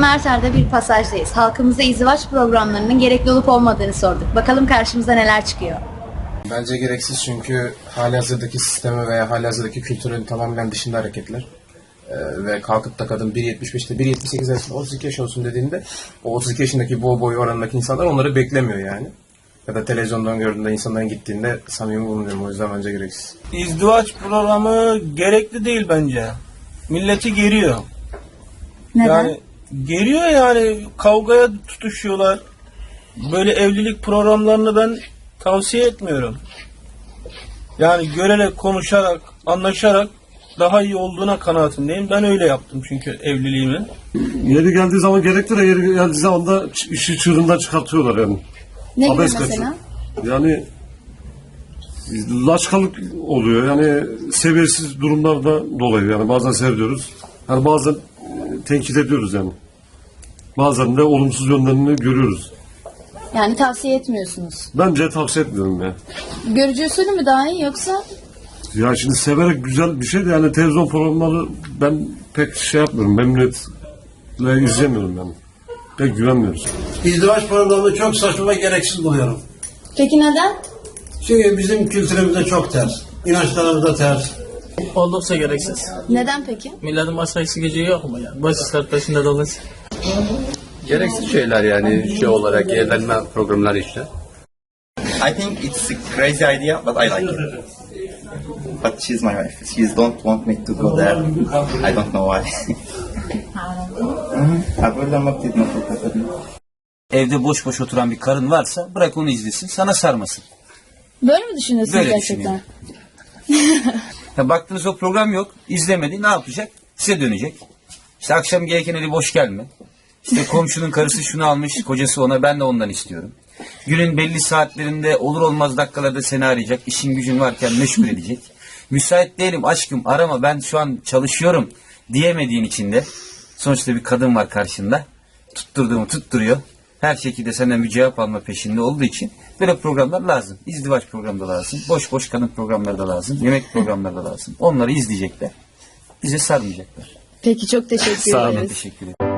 Merter'de bir pasajdayız. Halkımıza izdivaç programlarının gerekli olup olmadığını sorduk. Bakalım karşımıza neler çıkıyor. Bence gereksiz çünkü halihazırdaki sisteme veya halihazırdaki kültürün tamamen dışında hareketler. Ee, ve kalkıp da kadın 1.75'te 1.78 arasında 32 yaş olsun dediğinde o 32 yaşındaki boy boy oranındaki insanlar onları beklemiyor yani. Ya da televizyondan gördüğünde insanların gittiğinde samimi bulmuyorum o yüzden bence gereksiz. İzdivaç programı gerekli değil bence. Milleti geriyor. Neden? Yani geriyor yani kavgaya tutuşuyorlar. Böyle evlilik programlarını ben tavsiye etmiyorum. Yani görerek, konuşarak, anlaşarak daha iyi olduğuna kanaatindeyim. Ben öyle yaptım çünkü evliliğimi. Yeri geldiği zaman gerekli de yeri geldiği zaman da ç- işi çığırından çıkartıyorlar yani. ne gibi Abes mesela? kaçıyor. Yani laçkalık oluyor yani seviyesiz durumlarda dolayı yani bazen seviyoruz. Yani bazen e, tenkit ediyoruz yani. Bazen de olumsuz yönlerini görüyoruz. Yani tavsiye etmiyorsunuz. Bence tavsiye etmiyorum ya. Görücü usulü mü daha iyi yoksa? Ya şimdi severek güzel bir şey de yani televizyon programları ben pek şey yapmıyorum. Memnuniyetle izlemiyorum yani. Pek güvenmiyoruz. İzdivaç programını çok saçma ve gereksiz buluyorum. Peki neden? Çünkü bizim kültürümüze çok ters. İnançlarımıza ters. Oldukça gereksiz. Neden peki? Milletin baş gücü yok mu yani? Baş işler peşinde dolaşıyor. Gereksiz şeyler yani şey olarak evlenme programları işte. I think it's a crazy idea, but I like it. But she's my wife. She don't want me to go there. I don't know why. Evde boş boş oturan bir karın varsa bırak onu izlesin sana sarmasın. Böyle mi düşünüyorsunuz Böyle gerçekten? Ya baktınız o program yok izlemedi ne yapacak? Size dönecek. İşte akşam gereken eli boş gelme. İşte komşunun karısı şunu almış kocası ona ben de ondan istiyorum. Günün belli saatlerinde olur olmaz dakikalarda seni arayacak. işin gücün varken meşgul edecek. Müsait değilim aşkım arama ben şu an çalışıyorum diyemediğin için de sonuçta bir kadın var karşında. Tutturduğumu tutturuyor. Her şekilde senden bir cevap alma peşinde olduğu için böyle programlar lazım. İzdivaç programı da lazım. Boş boş kadın programları da lazım. Yemek programları da lazım. Onları izleyecekler. Bize sarmayacaklar. Peki çok teşekkür Sağ olun ederiz. teşekkür ederim.